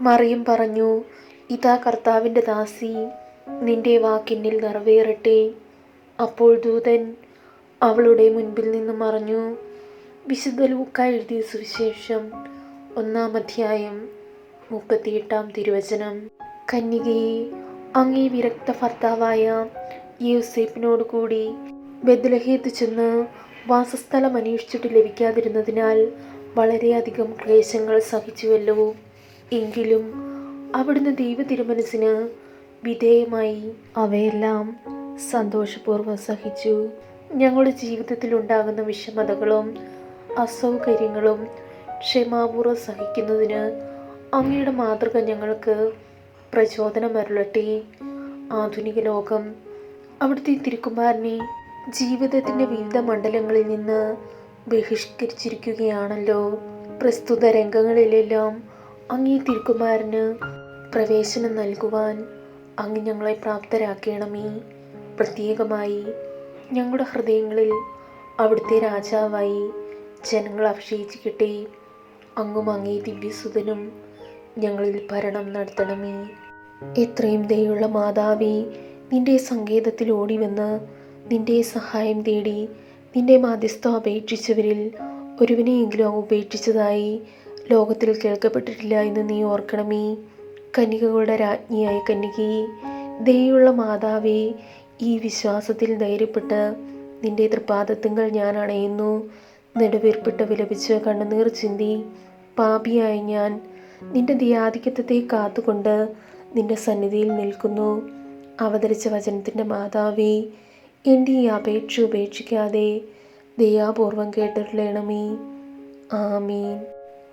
മറിയം പറഞ്ഞു ഇതാ കർത്താവിന്റെ ദാസി നിന്റെ വാക്കിന്നിൽ നിറവേറട്ടെ. അപ്പോൾ ദൂതൻ അവളുടെ മുൻപിൽ നിന്ന് മറഞ്ഞു വിശുദ്ധ ലൂക്ക എഴുതിയ സുവിശേഷം ഒന്നാം അധ്യായം മുപ്പത്തിയെട്ടാം തിരുവചനം. കന്യകയെ അങ്ങേ വിരക്ത ഭർത്താവായ യൂസേപ്പിനോട് കൂടി ബദ്ലഹേത്ത് ചെന്ന് വാസസ്ഥലം അന്വേഷിച്ചിട്ട് ലഭിക്കാതിരുന്നതിനാൽ വളരെയധികം ക്ലേശങ്ങൾ സഹിച്ചുവല്ലോ. എങ്കിലും അവിടുന്ന് ദൈവ തിരുമനസിന് വിധേയമായി അവയെല്ലാം സന്തോഷപൂർവം സഹിച്ചു. ഞങ്ങളുടെ ജീവിതത്തിൽ ഉണ്ടാകുന്ന വിഷമതകളും അസൗകര്യങ്ങളും ക്ഷമാപൂർവം സഹിക്കുന്നതിന് അങ്ങയുടെ മാതൃക ഞങ്ങൾക്ക് പ്രചോദനമരുളട്ടെ ആധുനിക ലോകം അവിടുത്തെ തിരുക്കുമാരനെ ജീവിതത്തിന്റെ വിവിധ മണ്ഡലങ്ങളിൽ നിന്ന് ബഹിഷ്കരിച്ചിരിക്കുകയാണല്ലോ. പ്രസ്തുത രംഗങ്ങളിലെല്ലാം അങ്ങേ തിരുക്കുമാരന് പ്രവേശനം നൽകുവാൻ അങ്ങ് ഞങ്ങളെ പ്രാപ്തരാക്കണമേ. പ്രത്യേകമായി ഞങ്ങളുടെ ഹൃദയങ്ങളിൽ അവിടുത്തെ രാജാവായി ജനങ്ങൾ അഭിഷേചിക്കട്ടെ അങ്ങും അങ്ങേ ദിവ്യസുതനും ഞങ്ങളിൽ ഭരണം നടത്തണമേ. എത്രയും ദയുള്ള മാതാവേ നിന്റെ സങ്കേതത്തിൽ ഓടി വന്ന് നിന്റെ സഹായം തേടി നിന്റെ മാധ്യസ്ഥ അപേക്ഷിച്ചവരിൽ ഒരുവിനെയെങ്കിലും ഉപേക്ഷിച്ചതായി ലോകത്തിൽ കേൾക്കപ്പെട്ടിട്ടില്ല എന്ന് നീ ഓർക്കണമേ. കന്യകകളുടെ രാജ്ഞിയായ കന്യകയെ ദയുള്ള മാതാവേ ഈ വിശ്വാസത്തിൽ ധൈര്യപ്പെട്ട് നിന്റെ തൃപാദത്വങ്ങൾ ഞാൻ അണയുന്നു. നെടുവീർപ്പിട്ട് വിലപിച്ച് കണ്ണുനീർ ചിന്തി പാപിയായ ഞാൻ നിന്റെ ദിയാധിക്യത്തെ കാത്തുകൊണ്ട് നിന്റെ സന്നിധിയിൽ നിൽക്കുന്നു. അവതരിച്ച വചനത്തിന്റെ മാതാവേ എന്റെ ഈ അപേക്ഷ ഉപേക്ഷിക്കാതെ ദയാപൂർവം കേട്ടിട്ടുള്ളണമേ. ആമീൻ.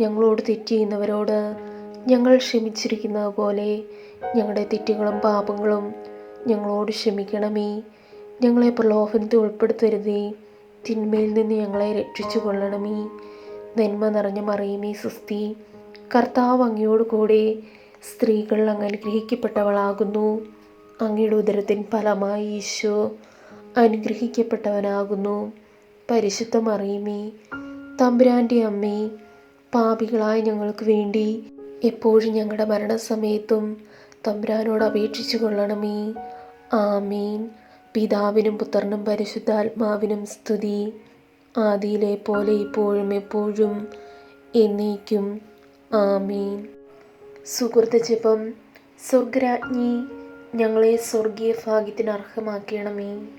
ഞങ്ങളോട് തെറ്റ് ചെയ്യുന്നവരോട് ഞങ്ങൾ ക്ഷമിച്ചിരിക്കുന്നത് പോലെ ഞങ്ങളുടെ തെറ്റുകളും പാപങ്ങളും ഞങ്ങളോട് ക്ഷമിക്കണമേ. ഞങ്ങളെ പ്രലോഭനത്തിൽ ഉൾപ്പെടുത്തരുതേ. തിന്മയിൽ നിന്ന് ഞങ്ങളെ രക്ഷിച്ചു കൊള്ളണമേ നന്മ നിറഞ്ഞ മറിയുമേ സുസ്തി കർത്താവ് അങ്ങയോട് കൂടെ സ്ത്രീകൾ അങ്ങ് അനുഗ്രഹിക്കപ്പെട്ടവളാകുന്നു. അങ്ങയുടെ ഉദരത്തിൻ ഫലമായി ഈശോ അനുഗ്രഹിക്കപ്പെട്ടവനാകുന്നു. പരിശുദ്ധ മറിയുമേ തമ്പുരാന്റെ അമ്മേ പാപികളായ ഞങ്ങൾക്ക് വേണ്ടി എപ്പോഴും ഞങ്ങളുടെ മരണസമയത്തും തമ്പുരാനോട് അപേക്ഷിച്ചു കൊള്ളണമേ. ആമീൻ. പിതാവിനും പുത്രനും പരിശുദ്ധാത്മാവിനും സ്തുതി. ആദിയിലെ പോലെ ഇപ്പോഴും എപ്പോഴും എന്നേക്കും. ആമീൻ. സുഹൃത്ത് ജപം. സ്വർഗരാജ്ഞി ഞങ്ങളെ സ്വർഗീയ ഭാഗ്യത്തിന് അർഹമാക്കണമേ.